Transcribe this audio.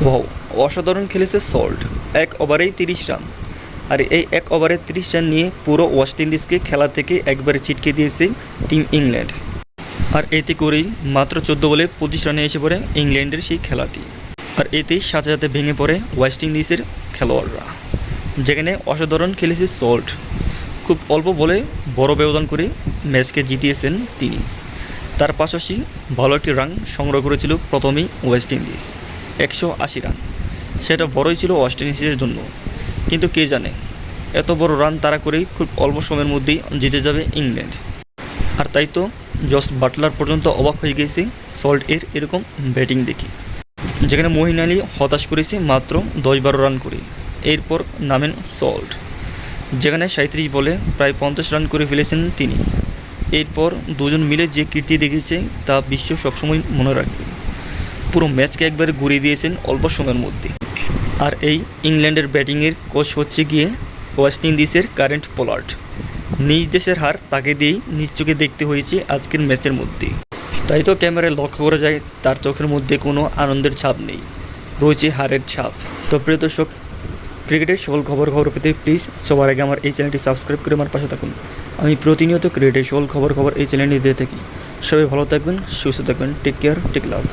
Wow অসাধারণ খেলেছে salt. এক ওভারেই তিরিশ রান। আর এই এক ওভারে তিরিশ রান নিয়ে পুরো ওয়েস্ট ইন্ডিজকে খেলা থেকে একবারে ছিটকে দিয়েছে টিম ইংল্যান্ড। আর এতে করেই মাত্র চোদ্দ বলে পঁচিশ রানে এসে পড়ে ইংল্যান্ডের সেই খেলাটি। আর এতেই সাথে সাথে ভেঙে পড়ে ওয়েস্ট ইন্ডিজের খেলোয়াড়রা। যেখানে অসাধারণ খেলেছে সল্ট। খুব অল্প বলে বড় ব্যবধান করে ম্যাচকে জিতিয়েছেন তিনি। তার পাশাপাশি ভালো একটি রান সংগ্রহ করেছিল প্রথমেই ওয়েস্ট ইন্ডিজ। একশো আশি রান। সেটা বড়ই ছিল ওয়েস্ট ইন্ডিজের জন্য। কিন্তু কে জানে, এত বড় রান তারা করেই খুব অল্প সময়ের মধ্যেই জিতে যাবে ইংল্যান্ড। আর তাই তো জস বাটলার পর্যন্ত অবাক হয়ে গেছে সল্ট এর এরকম ব্যাটিং দেখে। যেখানে মহিন আলী হতাশ করেছে মাত্র দশ বারো রান করে। এরপর নামেন সল্ট। যেখানে সাঁত্রিশ বলে প্রায় পঞ্চাশ রান করে ফেলেছেন তিনি। এরপর দুজন মিলে যে কীর্তি দেখেছে তা বিশ্ব সবসময় মনে রাখবে। পুরো ম্যাচকে একবারে ঘুরিয়ে দিয়েছেন অল্প সময়ের মধ্যে। আর এই ইংল্যান্ডের ব্যাটিংয়ের কোচ হচ্ছে গিয়ে ওয়েস্ট ইন্ডিজের কারেন্ট পোলার্ড। নিজ দেশের হার তাকে দিয়েই নিজ চোখে দেখতে হয়েছে আজকের ম্যাচের মধ্যে। তাই তো ক্যামেরায় লক্ষ্য করা যায়, তার চোখের মধ্যে কোনো আনন্দের ছাপ নেই। রয়েছে হারের ছাপ। তো প্রিয় দর্শক, ক্রিকেটের সকল খবর খবর পেতে প্লিজ সবার আগে আমার এই চ্যানেলটি সাবস্ক্রাইব করে আমার পাশে থাকুন। আমি প্রতিনিয়ত ক্রিকেটের সকল খবর খবর এই চ্যানেলটি দিয়ে থাকি। সবাই ভালো থাকবেন, সুস্থ থাকবেন টেক কেয়ার টেক লাভ